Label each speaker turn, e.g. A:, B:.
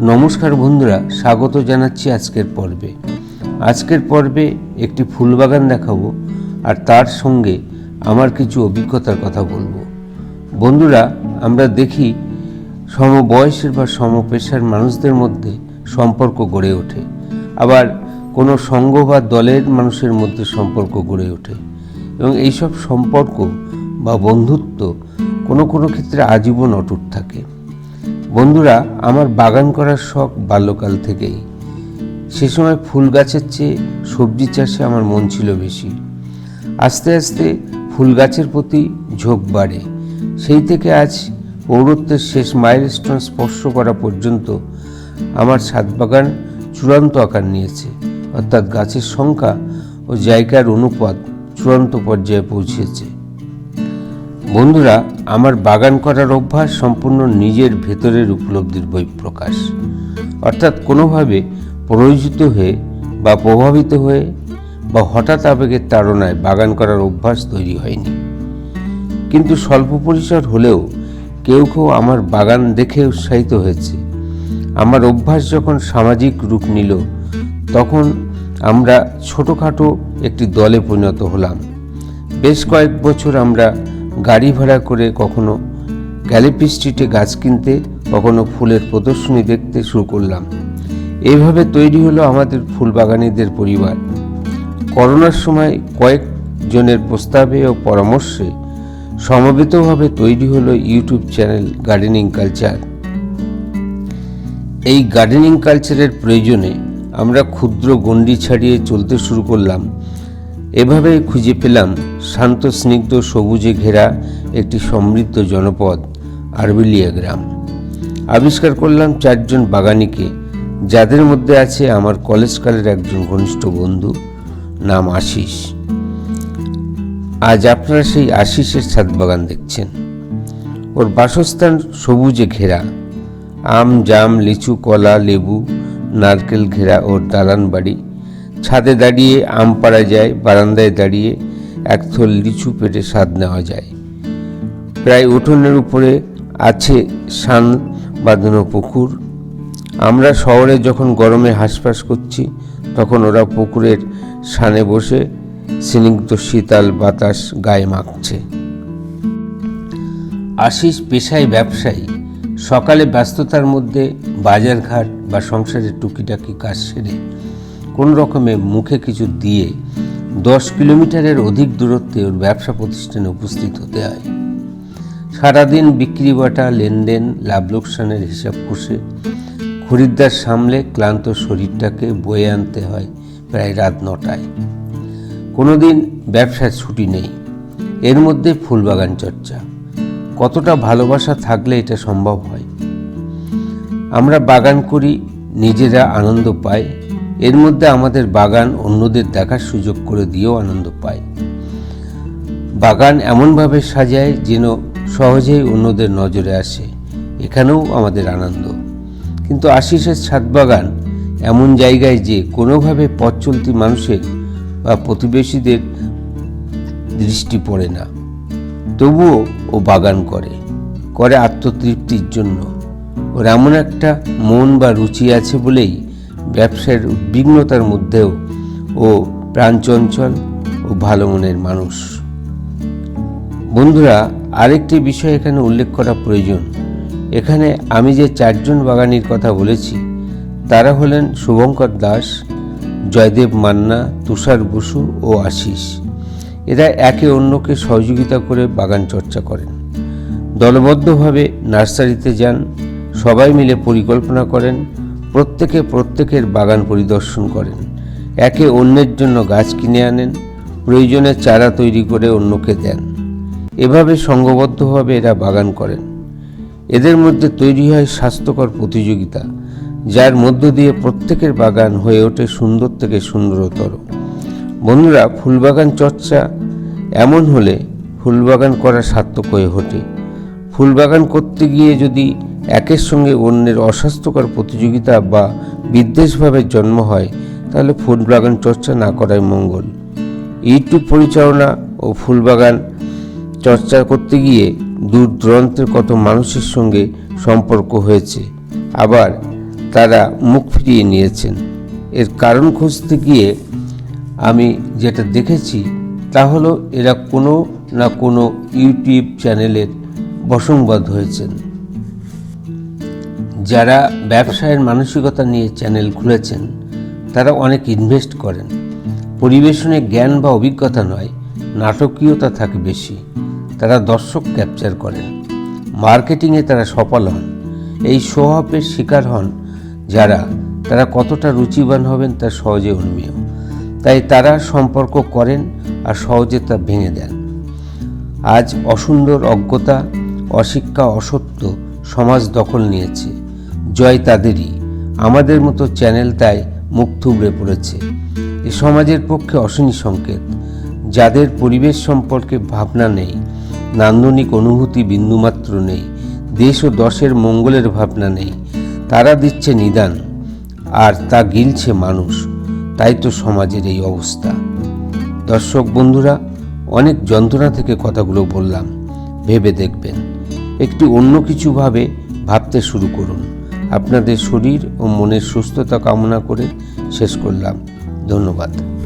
A: নমস্কার বন্ধুরা, স্বাগত জানাচ্ছি আজকের পর্বে। আজকের পর্বে একটি ফুলবাগান দেখাবো, আর তার সঙ্গে আমার কিছু অভিজ্ঞতার কথা বলব। বন্ধুরা, আমরা দেখি সমবয়সের বা সমপেশার মানুষদের মধ্যে সম্পর্ক গড়ে ওঠে। আবার কোনো সঙ্গ বা দলের মানুষের মধ্যে সম্পর্ক গড়ে ওঠে। এবং এইসব সম্পর্ক বা বন্ধুত্ব কোনো কোনো ক্ষেত্রে আজীবন অটুট থাকে। বন্ধুরা, আমার বাগান করার শখ বাল্যকাল থেকেই। সে সময় ফুল গাছের চেয়ে সবজি চাষে আমার মন ছিল বেশি। আস্তে আস্তে ফুল গাছের প্রতি ঝোঁক বাড়ে। সেই থেকে আজ পৌরত্বের শেষ মাইলস্টোন স্পর্শ করা পর্যন্ত আমার ছাদ বাগান চূড়ান্ত আকার নিয়েছে। অর্থাৎ গাছের সংখ্যা ও জায়গার অনুপাত চূড়ান্ত পর্যায়ে পৌঁছেছে। বন্ধুরা, আমার বাগান করার অভ্যাস সম্পূর্ণ নিজের ভেতরের উপলব্ধির বহিঃপ্রকাশ অর্থাৎ কোনোভাবে প্রয়োজিত হয়ে বা প্রভাবিত হয়ে বা হঠাৎ আবেগের তাড়নায় বাগান করার অভ্যাস তৈরি হয়নি। কিন্তু স্বল্প পরিসর হলেও কেউ কেউ আমার বাগান দেখে উৎসাহিত হয়েছে। আমার অভ্যাস যখন সামাজিক রূপ নিল, তখন আমরা ছোটোখাটো একটি দলে পরিণত হলাম। বেশ কয়েক বছর আমরা গাড়ি ভাড়া করে কখনো গ্যালিপি স্ট্রিটে গাছ কিনতে, কখনো ফুলের প্রদর্শনী দেখতে শুরু করলাম। এইভাবে তৈরি হলো আমাদের ফুলবাগানীদের পরিবার। করোনার সময় কয়েকজনের প্রস্তাবে ও পরামর্শে সমবেতভাবে তৈরি হলো ইউটিউব চ্যানেল গার্ডেনিং কালচার এই গার্ডেনিং কালচারের প্রয়োজনে আমরা ক্ষুদ্র গণ্ডি ছাড়িয়ে চলতে শুরু করলাম। এভাবে খুঁজে পেলাম শান্ত, স্নিগ্ধ, সবুজে ঘেরা একটি সমৃদ্ধ জনপদ, আরবিলিয়া গ্রাম। আবিষ্কার করলাম চারজন বাগানিকে, যাদের মধ্যে আছে আমার কলেজকালের একজন ঘনিষ্ঠ বন্ধু, নাম আশিস। আজ আপনারা সেই আশিসের ছাদ বাগান দেখছেন। ওর বাসস্থান সবুজে ঘেরা। আম, জাম, লিচু, কলা, লেবু, নারকেল ঘেরা ওর দালান বাড়ি। ছাদে দাঁড়িয়ে আম পাড়া যায়, বারান্দায় দাঁড়িয়ে এক থল লিচু পেটে স্বাদ নেওয়া যায়। প্রায় উঠোনের উপরে আছে সান বাঁধানো পুকুর। আমরা শহরে যখন গরমে হাঁসফাঁস করছি, তখন ওরা পুকুরের সানে বসে স্নিগ্ধ শীতাল বাতাস গায়ে মাখছে। আশিস পেশায় ব্যবসায়ী। সকালে ব্যস্ততার মধ্যে বাজারঘাট বা সংসারের টুকিটাকি কাজ সেরে কোন রকমে মুখে কিছু দিয়ে দশ কিলোমিটারের অধিক দূরত্বে ওর ব্যবসা প্রতিষ্ঠানে উপস্থিত হতে হয়। সারাদিন বিক্রি বাটা লেনদেন, লাভ লোকসানের হিসাব কষে খরিদ্দার সামলে ক্লান্ত শরীরটাকে বয়ে আনতে হয় প্রায় রাত নটায়। কোনোদিন ব্যবসার ছুটি নেই। এর মধ্যে ফুলবাগান চর্চা। কতটা ভালোবাসা থাকলে এটা সম্ভব হয়? আমরা বাগান করি, নিজেরা আনন্দ পাই এর মধ্যে আমাদের বাগান অন্যদের দেখার সুযোগ করে দিয়েও আনন্দ পায়। বাগান এমনভাবে সাজায় যেন সহজেই অন্যদের নজরে আসে। এখানেও আমাদের আনন্দ। কিন্তু আশিসের ছাদ বাগান এমন জায়গায় যে কোনোভাবে পথ চলতি মানুষের বা প্রতিবেশীদের দৃষ্টি পড়ে না। তবুও ও বাগান করে করে আত্মতৃপ্তির জন্য। ওর এমন একটা মন বা রুচি আছে বলেই ব্যবসার উদ্বিগ্নতার মধ্যেও ও প্রাণচঞ্চল ও ভালো মনের মানুষ। বন্ধুরা, আরেকটি বিষয় এখানে উল্লেখ করা প্রয়োজন। এখানে আমি যে চারজন বাগানির কথা বলেছি, তারা হলেন শুভঙ্কর দাস, জয়দেব মান্না, তুষার বসু ও আশিস এরা একে অন্যকে সহযোগিতা করে বাগান চর্চা করেন। দলবদ্ধভাবে নার্সারিতে যান, সবাই মিলে পরিকল্পনা করেন প্রত্যেকে প্রত্যেকের বাগান পরিদর্শন করেন। একে অন্যের জন্য গাছ কিনে আনেন, প্রয়োজনে চারা তৈরি করে অন্যকে দেন। এভাবে সংঘবদ্ধভাবে এরা বাগান করেন। এদের মধ্যে তৈরি হয় স্বাস্থ্যকর প্রতিযোগিতা, যার মধ্য দিয়ে প্রত্যেকের বাগান হয়ে ওঠে সুন্দর থেকে সুন্দরতর। বন্ধুরা, ফুলবাগান চর্চা এমন হলে ফুলবাগান করা সার্থক হয়ে ওঠে। ফুলবাগান করতে গিয়ে যদি একের সঙ্গে অন্যের অস্বাস্থ্যকর প্রতিযোগিতা বা বিদ্বেষভাবে জন্ম হয়, তাহলে ফুলবাগান চর্চা না করাই মঙ্গল। ইউটিউব পরিচালনা ও ফুলবাগান চর্চা করতে গিয়ে দূর দূরান্তের কত মানুষের সঙ্গে সম্পর্ক হয়েছে, আবার তারা মুখ ফিরিয়ে নিয়েছেন। এর কারণ খুঁজতে গিয়ে আমি যেটা দেখেছি, তা হলো এরা কোনো না কোনো ইউটিউব চ্যানেলের বসংবাদ হয়েছেন। যারা ব্যবসায়ের মানসিকতা নিয়ে চ্যানেল খুলেছেন, তারা অনেক ইনভেস্ট করেন। পরিবেশনে জ্ঞান বা অভিজ্ঞতা নয়, নাটকীয়তা থাকে বেশি। তারা দর্শক ক্যাপচার করেন। মার্কেটিংয়ে তারা সফল হন। এই শোহাপের শিকার হন যারা, তারা কতটা রুচিবান হবেন তা সহজে অনুমেয়। তাই তারা সম্পর্ক করেন আর সহজে তা ভেঙে দেন। আজ অসুন্দর অজ্ঞতা, অশিক্ষা, অসত্য সমাজ দখল নিয়েছে। জয় তাদেরই। আমাদের মতো চ্যানেল তাই মুখ থুবড়ে পড়েছে। এ সমাজের পক্ষে অশনি সংকেত। যাদের পরিবেশ সম্পর্কে ভাবনা নেই, নান্দনিক অনুভূতি বিন্দুমাত্র নেই, দেশ ও দশের মঙ্গলের ভাবনা নেই, তারা দিচ্ছে নিদান, আর তা গিলছে মানুষ। তাই তো সমাজের এই অবস্থা। দর্শক বন্ধুরা, অনেক যন্ত্রণা থেকে কথাগুলো বললাম। ভেবে দেখবেন। একটি অন্য কিছুভাবে ভাবতে শুরু করুন। আপনাদের শরীর ও মনের সুস্থতা কামনা করে শেষ করলাম। ধন্যবাদ।